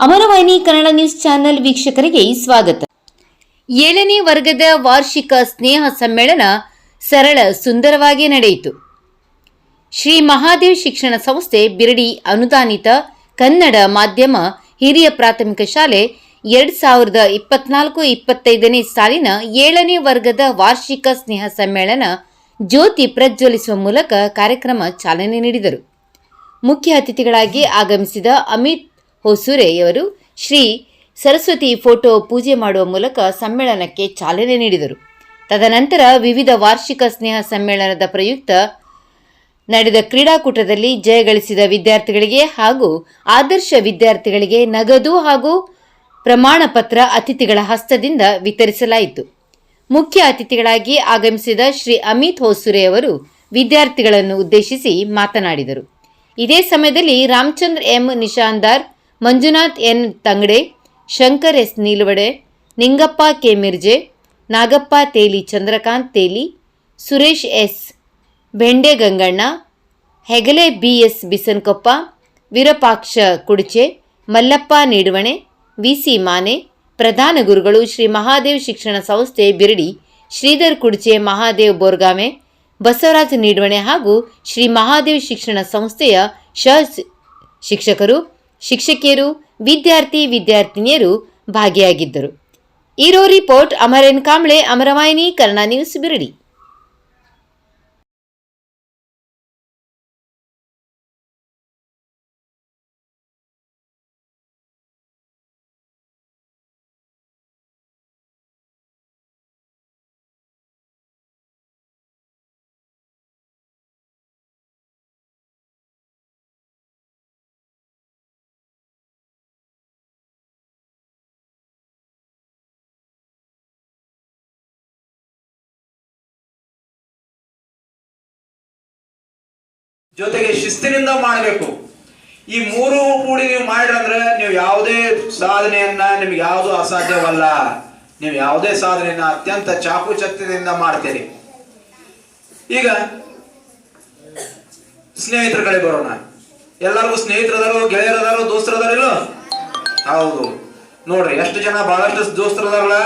ಅಮರವಾಹಿನಿ Kannada news channel ವೀಕ್ಷಕರಿಗೆ ಸ್ವಾಗತ. ಏಳನೇ ವರ್ಗದ ವಾರ್ಷಿಕ ಸ್ನೇಹ ಸಮ್ಮೇಳನ ಸರಳ ಸುಂದರವಾಗಿ ನಡೆಯಿತು. ಶ್ರೀ ಮಹಾದೇವ್ ಶಿಕ್ಷಣ ಸಂಸ್ಥೆ ಬಿರಡಿ ಅನುದಾನಿತ ಕನ್ನಡ ಮಾಧ್ಯಮ ಹಿರಿಯ ಪ್ರಾಥಮಿಕ ಶಾಲೆ ಎರಡ್ ಸಾವಿರದ ಇಪ್ಪತ್ನಾಲ್ಕು ಇಪ್ಪತ್ತೈದನೇ ಸಾಲಿನ ಏಳನೇ ವರ್ಗದ ವಾರ್ಷಿಕ ಸ್ನೇಹ ಸಮ್ಮೇಳನ ಜ್ಯೋತಿ ಪ್ರಜ್ವಲಿಸುವ ಮೂಲಕ ಕಾರ್ಯಕ್ರಮ ಚಾಲನೆ ನೀಡಿದರು. ಮುಖ್ಯ ಅತಿಥಿಗಳಾಗಿ ಆಗಮಿಸಿದ ಅಮಿತ್ ಹೊಸೂರೆಯವರು ಶ್ರೀ ಸರಸ್ವತಿ ಫೋಟೋ ಪೂಜೆ ಮಾಡುವ ಮೂಲಕ ಸಮ್ಮೇಳನಕ್ಕೆ ಚಾಲನೆ ನೀಡಿದರು. ತದನಂತರ ವಿವಿಧ ವಾರ್ಷಿಕ ಸ್ನೇಹ ಸಮ್ಮೇಳನದ ಪ್ರಯುಕ್ತ ನಡೆದ ಕ್ರೀಡಾಕೂಟದಲ್ಲಿ ಜಯಗಳಿಸಿದ ವಿದ್ಯಾರ್ಥಿಗಳಿಗೆ ಹಾಗೂ ಆದರ್ಶ ವಿದ್ಯಾರ್ಥಿಗಳಿಗೆ ನಗದು ಹಾಗೂ ಪ್ರಮಾಣ ಪತ್ರ ಅತಿಥಿಗಳ ಹಸ್ತದಿಂದ ವಿತರಿಸಲಾಯಿತು. ಮುಖ್ಯ ಅತಿಥಿಗಳಾಗಿ ಆಗಮಿಸಿದ ಶ್ರೀ ಅಮಿತ್ ಹೊಸೂರೆ ಅವರು ವಿದ್ಯಾರ್ಥಿಗಳನ್ನು ಉದ್ದೇಶಿಸಿ ಮಾತನಾಡಿದರು. ಇದೇ ಸಮಯದಲ್ಲಿ Ramachandra M Nishandar Manjunath N Tangade, Shankar S Nilavade, Ningappa K Mirje, Nagappa Teli Chandrakant Teli, Suresh S Bende Ganganna Hegale B S Bisankoppa, Virupaksha Kudiche, Mallappa Niduvane V C Mane, ಪ್ರಧಾನ ಗುರುಗಳು ಶ್ರೀ ಮಹಾದೇವ್ ಶಿಕ್ಷಣ ಸಂಸ್ಥೆ ಬಿರಡಿ, ಶ್ರೀಧರ್ ಕುಡಿಚೆ, ಮಹಾದೇವ್ ಬೋರ್ಗಾಮೆ, ಬಸವರಾಜ ನೀಡುವಣೆ ಹಾಗೂ ಶ್ರೀ ಮಹಾದೇವ್ ಶಿಕ್ಷಣ ಸಂಸ್ಥೆಯ ಶ ಶಿಕ್ಷಕರು ಶಿಕ್ಷಕಿಯರು ವಿದ್ಯಾರ್ಥಿ ವಿದ್ಯಾರ್ಥಿನಿಯರು ಭಾಗಿಯಾಗಿದ್ದರು. ಇರೋ ರಿಪೋರ್ಟ್ ಅಮರೇನ್ ಕಾಂಬ್ಳೆ ಅಮರವಾಹಿನಿ ಕನ್ನಡ ನ್ಯೂಸ್ ಬಿರಡಿ. ಜೊತೆಗೆ ಶಿಸ್ತಿನಿಂದ ಮಾಡಬೇಕು. ಈ ಮೂರು ಕೂಡಿ ನೀವು ಮಾಡಿರಂದ್ರೆ ನೀವು ಯಾವುದೇ ಸಾಧನೆಯನ್ನ ನಿಮ್ಗೆ ಯಾವುದು ಅಸಾಧ್ಯವಲ್ಲ. ನೀವು ಯಾವುದೇ ಸಾಧನೆಯನ್ನ ಅತ್ಯಂತ ಚಾಕುಚಕ್ಯದಿಂದ ಮಾಡ್ತೀರಿ. ಈಗ ಸ್ನೇಹಿತರ ಕಡೆ ಬರೋಣ. ಎಲ್ಲರಿಗೂ ಸ್ನೇಹಿತರದಾರು, ಗೆಳೆಯರದಾರು ದೋಸ್ತರದಾರಿಲ್ಲ ಹೌದು. ನೋಡ್ರಿ, ಎಷ್ಟು ಜನ ಬಹಳಷ್ಟು ದೋಸ್ತರದಾರಲ್ಲ?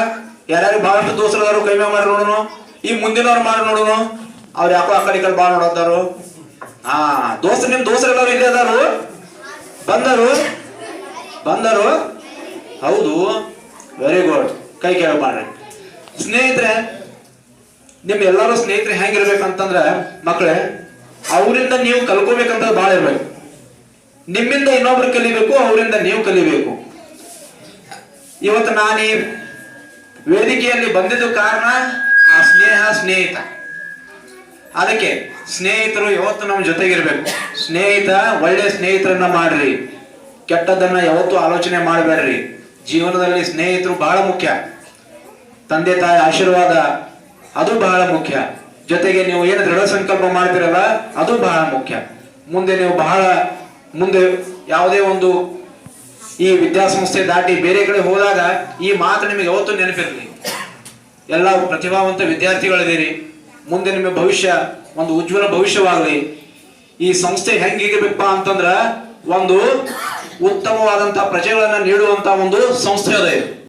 ಯಾರ್ಯಾರು ಬಹಳಷ್ಟು ದೋಸ್ತರದಾರು ಕೈಮೆ ಮಾಡಿ ನೋಡೋಣ ಈ ಮುಂದಿನವ್ರು ಮಾಡಿ ನೋಡೋಣ ಅವ್ರು ಯಾಕೋ ಆ ಕಡೆ ಕಡೆ ಬಾಳ ನೋಡೋದಾರು ದೋಸ್ತ, ನಿಮ್ ದೋಸ್ತರೆಲ್ಲರೂ ಇಲ್ಲೇ ಅದಾರು? ಬಂದರು? ಬಂದರು? ಹೌದು. ವೆರಿ ಗುಡ್ ಕೈ ಕೆಳಗೆ ಮಾಡ್ರಿ ಸ್ನೇಹಿತರೆ, ನಿಮ್ ಎಲ್ಲರೂ ಸ್ನೇಹಿತರೆ ಹೆಂಗಿರ್ಬೇಕಂತಂದ್ರ ಮಕ್ಕಳೇ ಅವರಿಂದ ನೀವು ಕಲ್ಕೋಬೇಕಂತ ಭಾಳ ಇರ್ಬೇಕು. ನಿಮ್ಮಿಂದ ಇನ್ನೊಬ್ರು ಕಲಿಬೇಕು, ಅವರಿಂದ ನೀವು ಕಲಿಬೇಕು. ಇವತ್ತು ನಾನು ಈ ವೇದಿಕೆಯಲ್ಲಿ ಬಂದಿದ್ದು ಕಾರಣ, ಆ ಸ್ನೇಹ, ಸ್ನೇಹಿತ. ಅದಕ್ಕೆ ಸ್ನೇಹಿತರು ಯಾವತ್ತು ನಮ್ಮ ಜೊತೆಗಿರ್ಬೇಕು. ಸ್ನೇಹಿತ, ಒಳ್ಳೆ ಸ್ನೇಹಿತರನ್ನ ಮಾಡ್ರಿ. ಕೆಟ್ಟದನ್ನ ಯಾವತ್ತೂ ಆಲೋಚನೆ ಮಾಡಬೇಡ್ರಿ. ಜೀವನದಲ್ಲಿ ಸ್ನೇಹಿತರು ಬಹಳ ಮುಖ್ಯ. ತಂದೆ, ತಾಯಿ ಆಶೀರ್ವಾದ, ಅದು ಬಹಳ ಮುಖ್ಯ. ಜೊತೆಗೆ ನೀವು ಏನು ದೃಢ ಸಂಕಲ್ಪ ಮಾಡ್ತಿರಲ್ಲ, ಅದು ಬಹಳ ಮುಖ್ಯ. ಮುಂದೆ ನೀವು ಬಹಳ ಮುಂದೆ ಯಾವುದೇ ಒಂದು ಈ ವಿದ್ಯಾಸಂಸ್ಥೆ ದಾಟಿ ಬೇರೆ ಕಡೆ ಹೋದಾಗ ಈ ಮಾತು ನಿಮಗೆ ಯಾವತ್ತೂ ನೆನಪಿರಲಿ. ಎಲ್ಲ ಪ್ರತಿಭಾವಂತ ವಿದ್ಯಾರ್ಥಿಗಳಿದ್ದೀರಿ. ಮುಂದೆ ನಿಮ್ಮ ಭವಿಷ್ಯ, ಒಂದು ಉಜ್ವಲ ಭವಿಷ್ಯವಾಗಲಿ. ಈ ಸಂಸ್ಥೆ ಹೆಂಗಿರ್ಬೇಕಪ್ಪ ಅಂತಂದ್ರ, ಒಂದು ಉತ್ತಮವಾದಂತಹ ಪ್ರಜೆಗಳನ್ನ ನೀಡುವಂತ ಒಂದು ಸಂಸ್ಥೆ ಅದ